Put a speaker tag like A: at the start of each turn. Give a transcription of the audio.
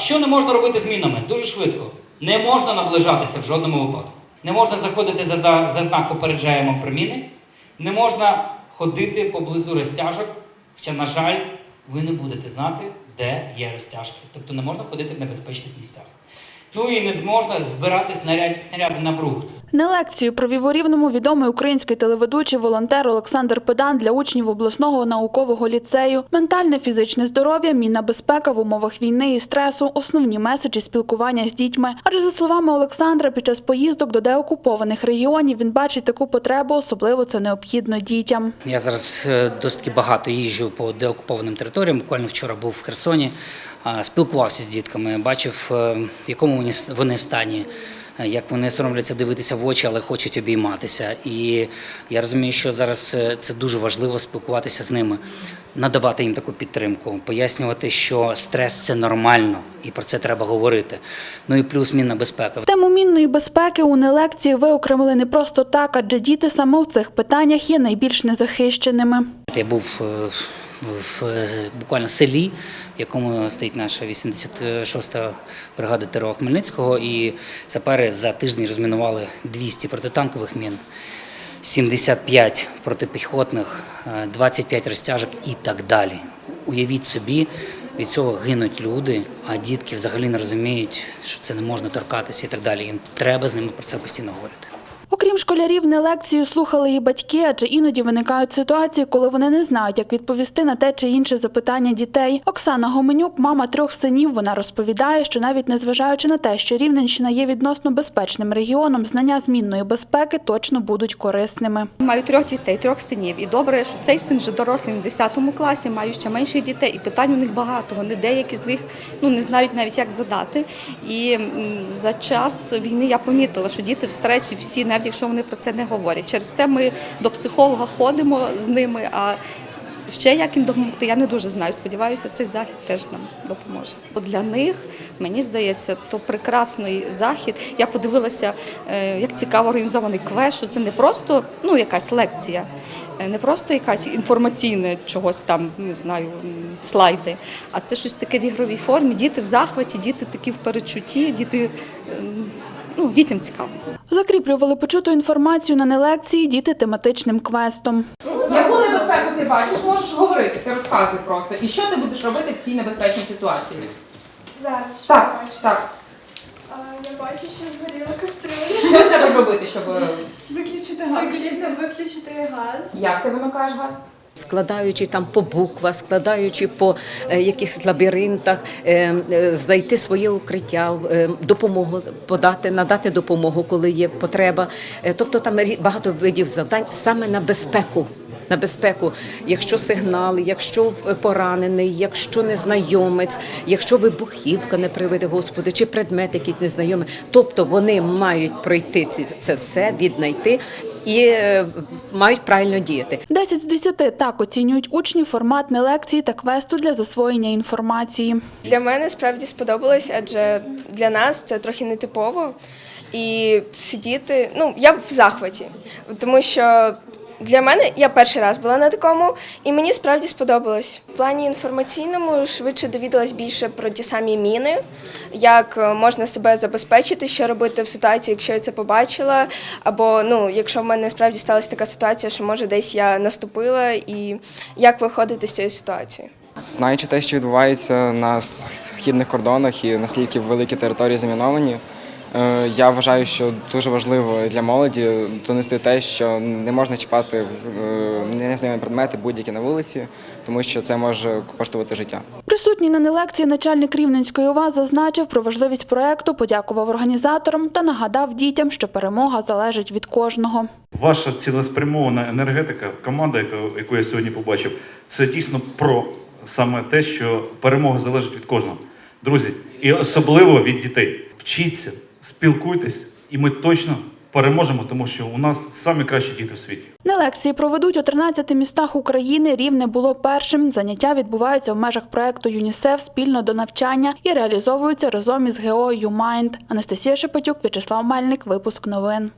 A: що не можна робити з мінами? Дуже швидко. Не можна наближатися в жодному випадку. Не можна заходити за, за, за знак попереджаємо про міни. Не можна ходити поблизу розтяжок. Хоча, на жаль, ви не будете знати, де є розтяжки. Тобто не можна ходити в небезпечних місцях. Ну і не зможна збирати снаряд, снаряди на брухт.
B: На лекцію провів у Рівному відомий український телеведучий волонтер Олександр Педан для учнів обласного наукового ліцею. Ментальне фізичне здоров'я, мінна безпека в умовах війни і стресу, основні меседжі спілкування з дітьми. Адже за словами Олександра, під час поїздок до деокупованих регіонів він бачить таку потребу, особливо це необхідно дітям.
C: Я зараз е, досить багато їжджу по деокупованим територіям. Буквально вчора був в Херсоні, спілкувався з дітками, бачив, е, в якому вони стані. е, Як вони соромляться дивитися в очі, але хочуть обійматися. І я розумію, що зараз е, це дуже важливо спілкуватися з ними, надавати їм таку підтримку, пояснювати, що стрес це нормально, і про це треба говорити. Ну і плюс мінна безпека.
D: Тему мінної безпеки у нелекції виокремили не просто так, адже діти саме в цих питаннях є найбільш незахищеними.
C: Я був в, буквально селі, якому стоїть наша 86-та бригада ТРО Хмельницького, і сапери за тиждень розмінували 200 протитанкових мін, 75 протипіхотних, е, 25 розтяжок і так далі. Уявіть собі, від цього гинуть люди, а дітки взагалі не розуміють, що це не можна торкатися і так далі. Їм треба з ними про це постійно говорити.
D: Окрім школярів, не лекцію слухали і батьки, адже іноді виникають ситуації, коли вони не знають, як відповісти на те чи інше запитання дітей. Оксана Гоменюк, мама трьох синів, вона розповідає, що навіть незважаючи на те, що Рівненщина є відносно безпечним регіоном, знання змінної безпеки точно будуть корисними.
E: Маю трьох дітей, трьох синів. І добре, що цей син вже дорослий в 10 класі, маю ще менших дітей, і питань у них багато. Вони деякі з них ну не знають навіть як задати. І за час війни я помітила, що діти в стресі всі, навіть якщо вони про це не говорять. Через те ми до психолога ходимо з ними. А Ще як їм допомогти, я не дуже знаю. Сподіваюся, цей захід теж нам допоможе. Бо Для них мені здається, то прекрасний захід. Я подивилася, е, як цікаво організований квест, що це не просто ну якась лекція, е, не просто якась інформаційне чогось там, не знаю, слайди, а це щось таке в ігровій формі. Діти в захваті, діти такі в перечутті, діти ем, ну дітям цікаво.
D: Закріплювали почуту інформацію на нелекції діти тематичним квестом.
F: Яку небезпеку ти бачиш, можеш говорити, ти розказуй просто. І що ти будеш робити в цій небезпечній ситуації?
G: Зараз що
F: Так,
G: бачу?
F: так.
G: А, я бачу, що згоріла кастрюля.
F: Що треба зробити, щоб е,
G: Виключити газ. Виключити, виключити газ.
F: як ти вимикаєш газ?
H: Складаючи там по буквах, складаючи по е, якихось лабіринтах, е, е, знайти своє укриття, допомогу подати, надати допомогу, коли є потреба. Тобто там багато видів завдань саме на безпеку. На безпеку, якщо сигнал, якщо поранений, якщо незнайомець, якщо вибухівка не приведе Господи, чи предмет якийсь незнайомий, тобто вони мають пройти це все, віднайти і е, мають правильно діяти.
D: 10 з 10 так оцінюють учні формат нелекції та квесту для засвоєння інформації.
I: Для мене справді сподобалось, адже для нас це трохи нетипово. І сидіти, ну я в захваті, тому що для мене я перший раз була на такому, і мені справді сподобалось. В плані інформаційному швидше довідалась більше про ті самі міни, як е, можна себе забезпечити, що робити в ситуації, якщо я це побачила. Або ну, якщо в мене справді сталася така ситуація, що може десь я наступила, і як виходити з цієї ситуації.
J: Знаючи те, що відбувається на східних кордонах і наскільки великі території заміновані, я вважаю, що дуже важливо для молоді донести те, що не можна чіпати е, незнайомі предмети будь-які на вулиці, тому що це може коштувати життя.
D: Присутній на нелекції начальник Рівненської ОВА зазначив про важливість проекту, подякував організаторам та нагадав дітям, що перемога залежить від кожного.
K: Ваша цілеспрямована енергетика, команда, яку я сьогодні побачив, це дійсно про саме те, що перемога залежить від кожного. Друзі, і особливо від дітей. Вчіться, спілкуйтесь, і ми точно переможемо, тому що у нас самі кращі діти в світі.
D: На лекції проведуть у 13 містах України. Рівне було першим. Заняття відбуваються в межах проекту ЮНІСЕФ спільно до навчання і реалізовуються разом із ГО «Юмайнд». Анастасія Шепетюк, В'ячеслав Мельник. Випуск новин.